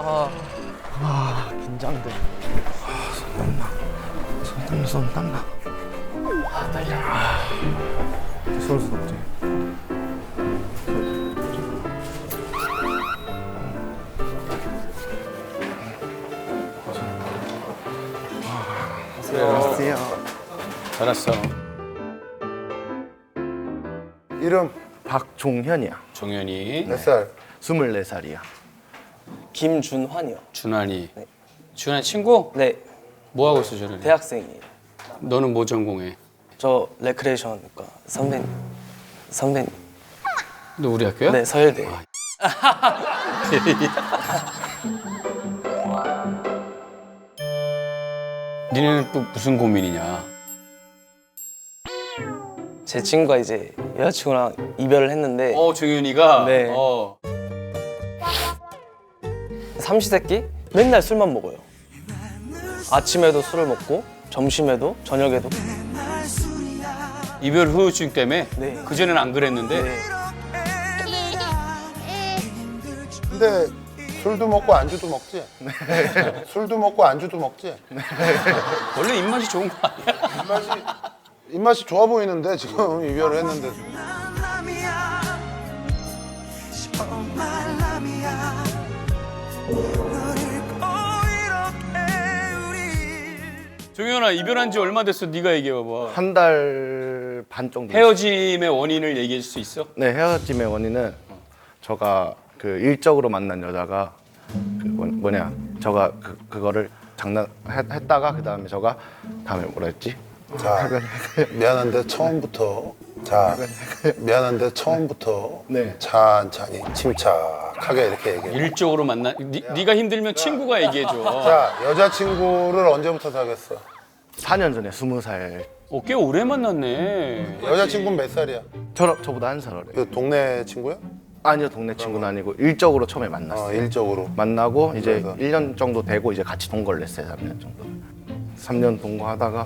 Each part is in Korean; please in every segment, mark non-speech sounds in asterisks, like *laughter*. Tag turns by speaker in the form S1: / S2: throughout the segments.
S1: 아 긴장돼. 손손 땀나. 아 떨려. 손수도 없지. 안녕하세요.
S2: 잘 왔어.
S3: 이름
S1: 박종현이야.
S2: 종현이,
S3: 몇 살?
S1: 24살이야.
S4: 김준환이요.
S2: 준환이. 준환 친구?
S4: 네,
S2: 뭐 하고 있어, 준환이?
S4: 대학생이에요.
S2: 너는 뭐 전공해?
S4: 저 레크레이션과 선배님. 선배님.
S2: 너 우리 학교야?
S4: 네, 서울대. *laughs*
S2: 니네는 또 무슨 고민이냐?
S4: 제 친구가 이제 여자친구랑 이별을 했는데
S2: 어, 종현이가.
S4: 네.
S2: 어.
S4: 삼시세끼 맨날 술만 먹어요. 아침에도 술을 먹고 점심에도 저녁에도.
S2: 이별 후유증 때문에.
S4: 네.
S2: 그 전에는 안 그랬는데.
S4: 네.
S3: 근데 술도 먹고 안주도 먹지? *laughs* 술도 먹고 안주도 먹지?
S2: 원래 입맛이 좋은 거 아니야?
S3: 입맛이 입맛이 좋아 보이는데 지금 이별을 했는데
S2: 종현아, 이별한 지 얼마 됐어? 네가 얘기해 봐봐.
S1: 한 달 반 정도.
S2: 헤어짐의 원인을 얘기해 줄 수 있어?
S1: 네 헤어짐의 원인은 저가 그 일적으로 만난 여자가 그 뭐- 뭐냐 저가 그 그거를 장난했다가 그 다음에 저가 다음에 뭐라 했지?
S3: 자 미안한데 처음부터 자 미안한데 처음부터
S1: 네.
S3: 천천히 침착 하게 이렇게 얘기해
S2: 일적으로 만나. 니, 네가 힘들면 친구가 얘기해 줘.
S3: 자 여자친구를 언제부터 사귀었어?
S1: 4년 전에 20살
S2: 어, 꽤 오래 만났네.
S3: 여자친구는 몇 살이야?
S1: 저 저보다 한 살 어려.
S3: 그 동네 친구야?
S1: 아니요 동네 친구는 아니고 일적으로 처음에
S3: 어
S1: 만났어요.
S3: 일적으로
S1: 만나고 이제
S3: 그래서?
S1: 1년 정도 되고 이제 같이 동거를 했어요 3년 정도. 3년 동거하다가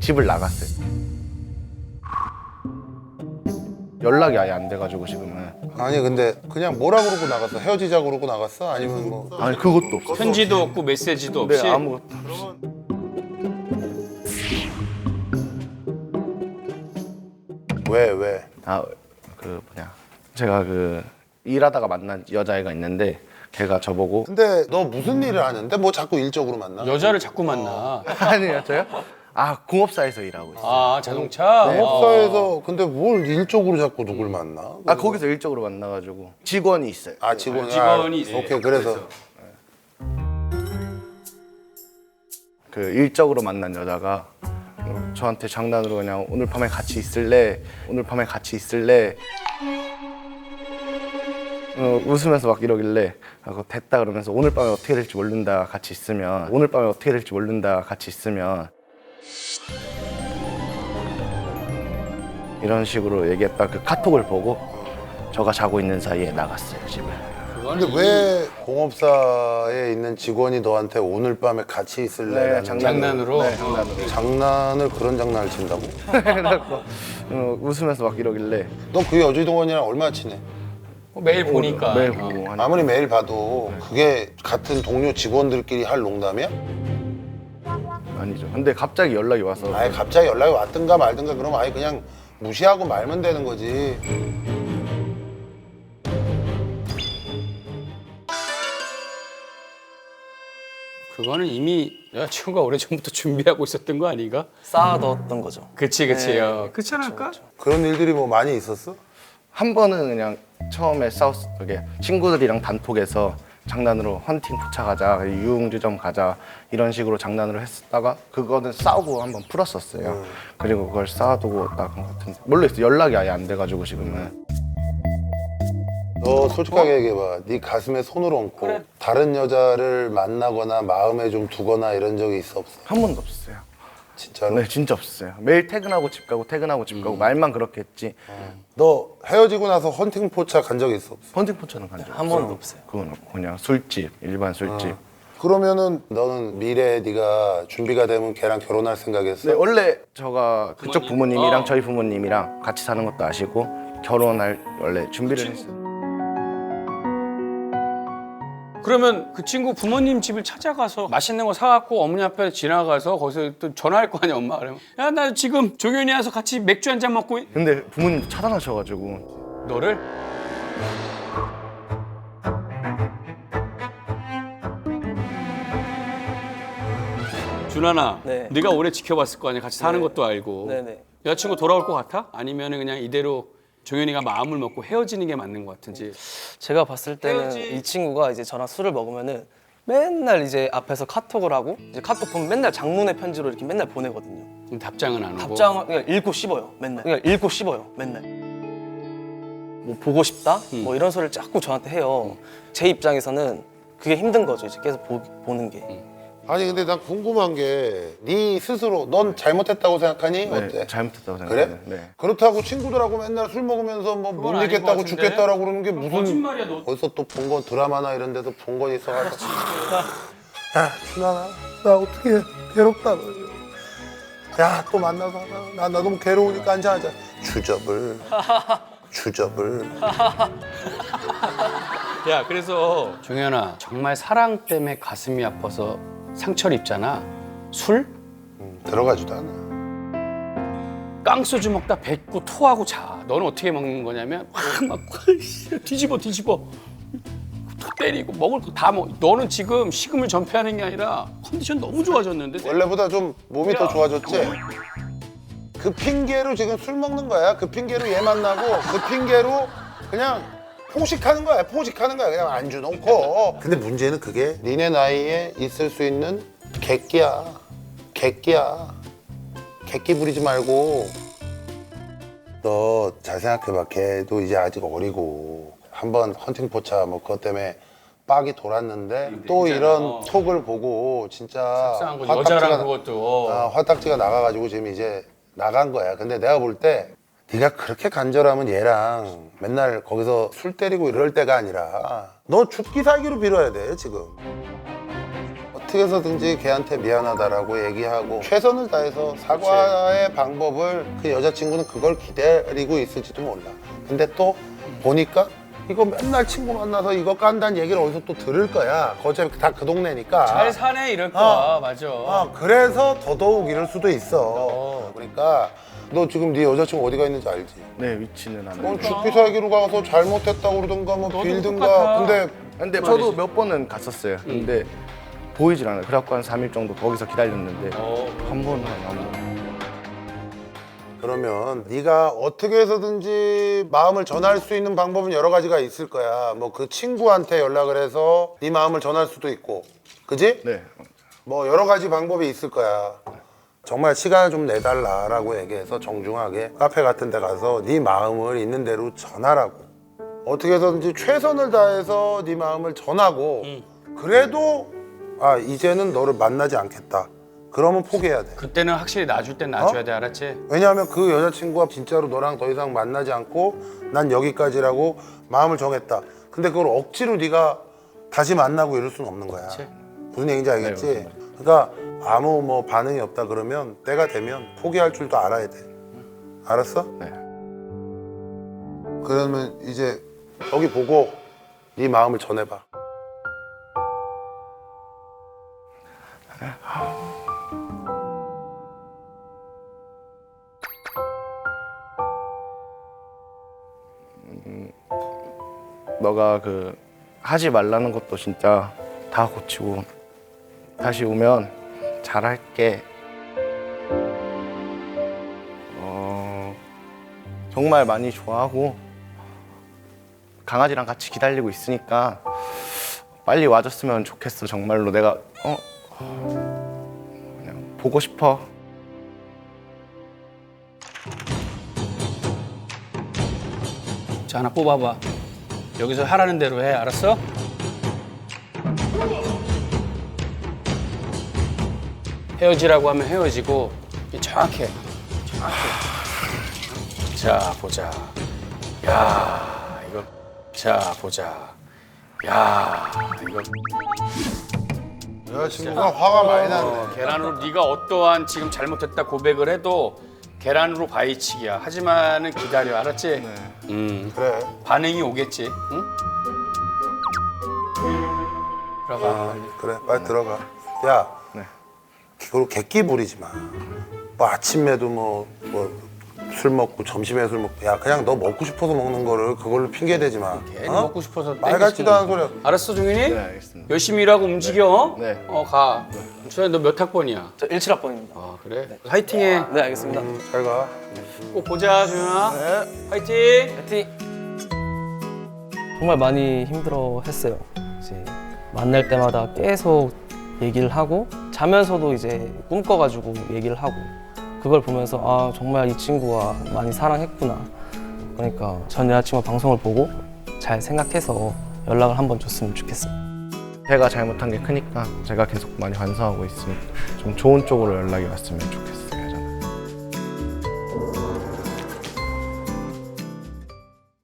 S1: 집을 나갔어요. 연락이 아예 안 돼가지고 지금은
S3: 아니 근데 그냥 뭐라 그러고 나갔어? 헤어지자 그러고 나갔어? 아니면 뭐
S1: 아니 그것도 없어.
S2: 편지도 없고 메시지도 없이.
S1: 네 아무것도
S3: 왜 왜?
S1: 아그 뭐냐 제가 그 일하다가 만난 여자애가 있는데 걔가 저보고
S3: 근데 너 무슨 일을 하는데 뭐 자꾸 일적으로 만나?
S2: 여자를 자꾸 만나. *laughs*
S1: 아니요 저요? 아 공업사에서 일하고 있어요.
S2: 아 자동차.
S3: 네. 공업사에서 근데 뭘 일적으로 자꾸 누굴 만나?
S1: 아 거기서 일적으로 만나가지고 직원이 있어요.
S3: 아 직원
S2: 직원이
S3: 아,
S2: 있어요.
S3: 오케이 그래서
S1: 그 일적으로 만난 여자가 저한테 장난으로 그냥 오늘 밤에 같이 있을래? 오늘 밤에 같이 있을래? 어, 웃으면서 막 이러길래 아, 그거 됐다 그러면서 오늘 밤에 어떻게 될지 모른다 같이 있으면 오늘 밤에 어떻게 될지 모른다 같이 있으면 이런 식으로 얘기했다 그 카톡을 보고 저가 자고 있는 사이에 나갔어요 집을
S3: 근데 왜 공업사에 있는 직원이 너한테 오늘 밤에 같이 있을래?
S1: 네,
S2: 장난으로.
S1: 네, 장난으로
S3: 장난을 그런 장난을 친다고? *laughs*
S1: 그래갖고 어, 웃으면서 막 이러길래
S3: 너 그 여주동원이랑 얼마나 친해?
S2: 어, 매일 보니까.
S1: 매일
S2: 어.
S1: 보고 하니까
S3: 아무리 매일 봐도 그게 같은 동료 직원들끼리 할 농담이야?
S1: 아니죠. 근데 갑자기 연락이 와서
S3: 아예 갑자기 연락이 왔든가 말든가 그러면 아예 그냥 무시하고 말면 되는 거지.
S2: 그거는 이미 여자친구가 오래 전부터 준비하고 있었던 거 아닌가?
S4: 쌓아뒀던 거죠.
S2: 그치 그치.
S4: 네.
S2: 요 그렇지 않을까?
S3: 그런 일들이 뭐 많이 있었어?
S1: 한 번은 그냥 처음에 싸웠 그게 친구들이랑 단톡에서 장난으로 헌팅 포차 가자 유흥주점 가자 이런 식으로 장난으로 했다가 그거는 싸우고 한번 풀었었어요. 그리고 그걸 쌓아두고 나간 것 같은데 모르겠어 연락이 아예 안 돼가지고 지금은
S3: 너 솔직하게 얘기해봐. 네 가슴에 손을 얹고 다른 여자를 만나거나 마음에 좀 두거나 이런 적이 있어 없어?
S1: 한 번도 없어요.
S3: 진짜로?
S1: 네 진짜 없어요. 매일 퇴근하고 집 가고 퇴근하고 집 가고 말만 그렇게 했지
S3: 너 헤어지고 나서 헌팅 포차 간적 있어 없어?
S1: 헌팅 포차는 간적
S4: 한 번도 없어요.
S1: 그건 없고 그냥 술집 일반 술집.
S3: 그러면은 너는 미래에 네가 준비가 되면 걔랑 결혼할 생각했어?
S1: 네, 원래 저가 그쪽
S2: 부모님?
S1: 부모님이랑
S2: 어.
S1: 저희 부모님이랑 같이 사는 것도 아시고 결혼할 원래 준비를 했어요.
S2: 그러면 그 친구 부모님 집을 찾아가서 맛있는 거 사갖고 어머니 앞에 지나가서 거기서 또 전화할 거 아니야 엄마 그러면 야 나 지금 종현이 와서 같이 맥주 한 잔 먹고 있-"
S1: 근데 부모님도 차단하셔가지고
S2: 너를 준하나
S4: 네.
S2: 네 가 오래 지켜봤을 거 아니야 같이 사는 것도 알고
S4: 네네.
S2: 여자친구 돌아올 것 같아? 아니면 그냥 이대로 종현이가 마음을 먹고 헤어지는 게 맞는 것 같은지
S4: 제가 봤을 때는
S2: 헤어지-
S4: 이 친구가 이제 저랑 술을 먹으면은 맨날 이제 앞에서 카톡을 하고 이제 카톡 보면 맨날 장문의 편지로 이렇게 맨날 보내거든요.
S2: 그럼 답장은 안 오고
S4: 답장을 그냥 읽고 씹어요. 맨날. 그냥 읽고 씹어요. 맨날. 뭐 보고 싶다? 뭐 이런 소리를 자꾸 저한테 해요. 제 입장에서는 그게 힘든 거죠. 이제 계속 보, 보는 게.
S3: 아니 근데 난 궁금한 게 네 스스로 넌 잘못했다고 생각하니?
S1: 네,
S3: 어때?
S1: 잘못했다고
S3: 그래?
S1: 생각해요. 네.
S3: 그렇다고 친구들하고 맨날 술 먹으면서 뭐 못
S2: 그건 아닌 것
S3: 잊겠다고
S2: 같은데?
S3: 죽겠다라고 그러는 게 무슨
S2: 거짓말이야 너
S3: 어디서 또 본 건 드라마나 이런 데서 본 건 있어가지고 야 준아나 나 어떻게 괴롭다 야또 만나서 하자 나, 나 너무 괴로우니까 앉아하자 주접을 주접을 *laughs*
S2: 야 그래서 종현아 정말 사랑 때문에 가슴이 아파서 상처를 입잖아 술?
S3: 음, 들어가지도 않아
S2: 깡소주 먹다 뱉고 토하고 자 너는 어떻게 먹는 거냐면 *laughs* 확막 뒤집어 뒤집어 또 때리고 먹을 거 다 먹. 너는 지금 식음을 전폐하는 게 아니라 컨디션 너무 좋아졌는데
S3: 원래보다 좀 몸이 더
S2: 야.
S3: 좋아졌지? 그 핑계로 지금 술 먹는 거야. 그 핑계로 얘 만나고 그 핑계로 그냥 포식하는 거야. 포식하는 거야. 그냥 안 주 놓고. 근데 문제는 그게 니네 나이에 있을 수 있는 객기야. 객기야. 객기 부리지 말고 너 잘 생각해봐. 걔도 이제 아직 어리고 한번 헌팅 포차 뭐 그것 때문에 빡이 돌았는데 또 이런 톡을 보고 진짜
S2: 거
S3: 화딱지가
S2: 여자랑
S3: 나-
S2: 그것도
S3: 아, 화딱지가 나가가지고 지금 이제 나간 거야. 근데 내가 볼 때 네가 그렇게 간절하면 얘랑 맨날 거기서 술 때리고 이럴 때가 아니라 너 죽기 살기로 빌어야 돼 지금. 어떻게 해서든지 걔한테 미안하다라고 얘기하고 최선을 다해서 사과의 방법을 그 여자친구는 그걸 기다리고 있을지도 몰라. 근데 또 보니까 이거 맨날 친구 만나서 이거 깐다는 얘기를 어디서 또 들을 거야. 어차피 다 그 동네니까.
S2: 잘 사네 이럴 거야
S3: 어.
S2: 맞아
S3: 아 그래서 더더욱 이럴 수도 있어. 그러니까 너 지금 네 여자친구 어디가 있는지 알지?
S1: 네, 위치는
S3: 안뭐
S1: 알고.
S3: 죽기 살기로 가서 잘못했다고 그러든가 뭐 빌든가. 근데
S1: 근데 저도 몇 번은 갔었어요. 근데 보이질 않아요. 그래갖고 한 3일 정도 거기서 기다렸는데
S2: 어.
S1: 한 번은 안 보고.
S3: 그러면 네가 어떻게 해서든지 마음을 전할 수 있는 방법은 여러 가지가 있을 거야. 뭐 그 친구한테 연락을 해서 네 마음을 전할 수도 있고, 그지?
S1: 네.
S3: 뭐 여러 가지 방법이 있을 거야. 정말 시간을 좀 내달라라고 얘기해서 정중하게 카페 같은 데 가서 네 마음을 있는 대로 전하라고. 어떻게 해서든지 최선을 다해서 네 마음을 전하고 그래도 아 이제는 너를 만나지 않겠다. 그러면 포기해야 돼.
S2: 그때는 확실히 놔줄 땐 놔줘야 돼 알았지?
S3: 왜냐하면 그 여자친구가 진짜로 너랑 더 이상 만나지 않고 난 여기까지라고 마음을 정했다. 근데 그걸 억지로 네가 다시 만나고 이럴 수는 없는 거야.
S2: 그치.
S3: 무슨 얘기인지 알겠지?
S1: 네,
S3: 그러니까 아무 뭐 반응이 없다 그러면 때가 되면 포기할 줄도 알아야 돼. 알았어?
S1: 네.
S3: 그러면 이제 여기 보고 네 마음을 전해봐.
S1: 너가 그 하지 말라는 것도 진짜 다 고치고 다시 오면 잘할게. 어, 정말 많이 좋아하고 강아지랑 같이 기다리고 있으니까 빨리 와줬으면 좋겠어. 정말로 내가 어 그냥 보고 싶어.
S2: 자 하나 뽑아봐 여기서 하라는 대로 해 알았어? 헤어지라고 하면 헤어지고 정확해 정확해 자 보자 야 이거 자 보자 야 이거
S3: 여자친구가 화가 많이 났네.
S2: 어, 계란으로 네가 어떠한 지금 잘못했다 고백을 해도 계란으로 바위치기야 하지만은 기다려 알았지? 음
S3: 그래.
S2: 반응이 오겠지 응? 들어가.
S3: 아,
S2: 빨리.
S3: 그래 빨리 들어가 야
S1: 네.
S3: 그걸 객기 부리지 마뭐 아침에도 뭐 뭐 술 먹고 점심에 술 먹고 야 그냥 너 먹고 싶어서 먹는 거를 그걸로 핑계 대지 마
S2: 괜히
S3: 어?
S2: 먹고 싶어서
S3: 말 같지도 않은 소리
S2: 알았어 종윤이?
S1: 네, 알겠습니다.
S2: 열심히 일하고 움직여.
S1: 네.
S2: 어 가. 주현 너몇 학번이야?
S4: 저 17학번입니다.
S2: 아 그래? 화이팅해.
S4: 네, 알겠습니다.
S3: 잘가
S2: 꼭 보자 주현아.
S1: 네.
S2: 화이팅.
S4: 파이팅! 정말 많이 힘들어 했어요. 이제 만날 때마다 계속 얘기를 하고 자면서도 이제 꿈꿔가지고 얘기를 하고 그걸 보면서 아 정말 이 친구가 많이 사랑했구나. 그러니까 전 여자친구 방송을 보고 잘 생각해서 연락을 한번 줬으면 좋겠습니다.
S1: 제가 잘못한 게 크니까 제가 계속 많이 반성하고 있으니까 좀 좋은 쪽으로 연락이 왔으면 좋겠어요.